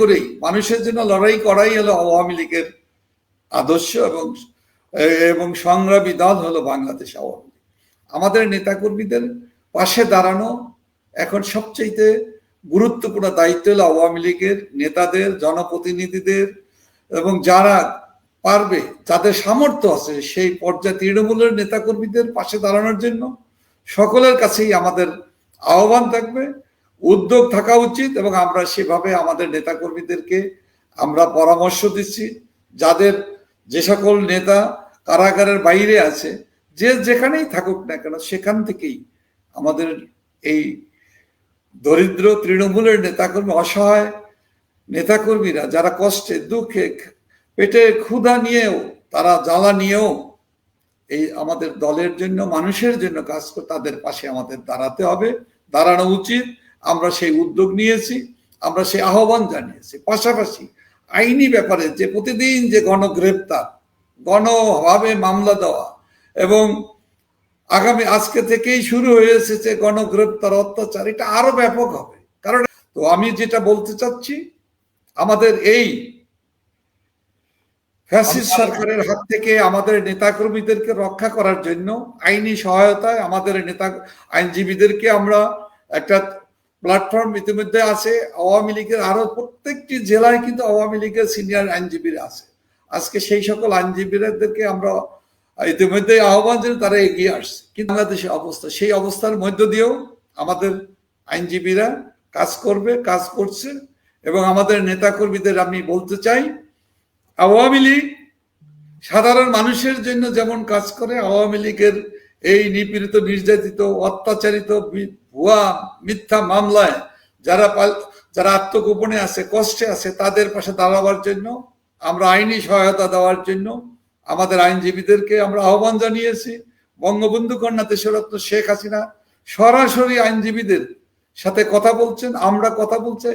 করেই, মানুষের জন্য লড়াই করাই হলো আওয়ামী লীগের আদর্শ এবং এবং সংগ্রামী দল হলো বাংলাদেশ আওয়ামী লীগ। আমাদের নেতাকর্মীদের পাশে দাঁড়ানো এখন সবচেয়ে গুরুত্বপূর্ণ দায়িত্ব হলো আওয়ামী লীগের নেতাদের, জনপ্রতিনিধিদের এবং যারা পারবে, যাদের সামর্থ্য আছে সেই পর্যায়ে তৃণমূলের নেতাকর্মীদের পাশে দাঁড়ানোর জন্য সকলের কাছেই আমাদের আহ্বান থাকবে। উদ্যোগ থাকা উচিত এবং আমরা সেভাবে আমাদের নেতাকর্মীদেরকে আমরা পরামর্শ দিচ্ছি, যাদের যে সকল নেতা কারাগারের বাইরে আছে, যে যেখানেই থাকুক না কেন সেখান থেকেই আমাদের এই দরিদ্র তৃণমূলের নেতাকর্মী, অসহায় নেতাকর্মীরা যারা কষ্টে, দুঃখে, পেটে ক্ষুধা নিয়েও, তারা জ্বালা নিয়েও এই আমাদের দলের জন্য, মানুষের জন্য কাজ করে তাদের পাশে আমাদের দাঁড়াতে হবে, দাঁড়ানো উচিত। আমরা সেই উদ্যোগ নিয়েছি আমরা সেই আহ্বান জানিয়েছি। পাশাপাশি আইনি ব্যাপারে যে প্রতিদিন যে গণগ্রেপ্তার গণভাবে মামলা দেওয়া এবং আগামী আজকে থেকেই শুরু হয়ে এসেছে গণগ্রেপ্তার অত্যাচার এটা আরও ব্যাপক হবে। কারণ তো আমি যেটা বলতে চাচ্ছি আমাদের এই ফ্যাসিস্ট সরকারের হাত থেকে আমাদের নেতাকর্মীদেরকে রক্ষা করার জন্য আইনি সহায়তায় আমাদের নেতা আইনজীবীদেরকে আমরা একটা প্ল্যাটফর্ম ইতিমধ্যে আছে, আওয়ামী লীগের আরও প্রত্যেকটি জেলায় কিন্তু আওয়ামী লীগের সিনিয়র আইনজীবীরা আছে। আজকে সেই সকল আইনজীবীদেরকে আমরা ইতিমধ্যে আহ্বান জানি তারা এগিয়ে আসছে। কিন্তু বাংলাদেশের অবস্থা, সেই অবস্থার মধ্য দিয়েও আমাদের আইনজীবীরা কাজ করবে, কাজ করছে এবং আমাদের নেতাকর্মীদের আমি বলতে চাই, আওয়ামী লীগ সাধারণ মানুষের জন্য যেমন কাজ করে, আওয়ামী লীগের এই নিপীড়িত, নির্যাতিত, অত্যাচারিত ভুয়া, মিথ্যা মামলায় যারা যারা আত্মগোপনে আছে, কষ্টে আছে, তাদের পাশে দাঁড়াবার জন্য, আমরা আইনি সহায়তা দেওয়ার জন্য আমাদের আইনজীবীদেরকে আমরা আহ্বান জানিয়েছি। বঙ্গবন্ধু কন্যা দেশরত্ন শেখ হাসিনা সরাসরি আইনজীবীদের সাথে কথা বলছেন, আমরা কথা বলছে।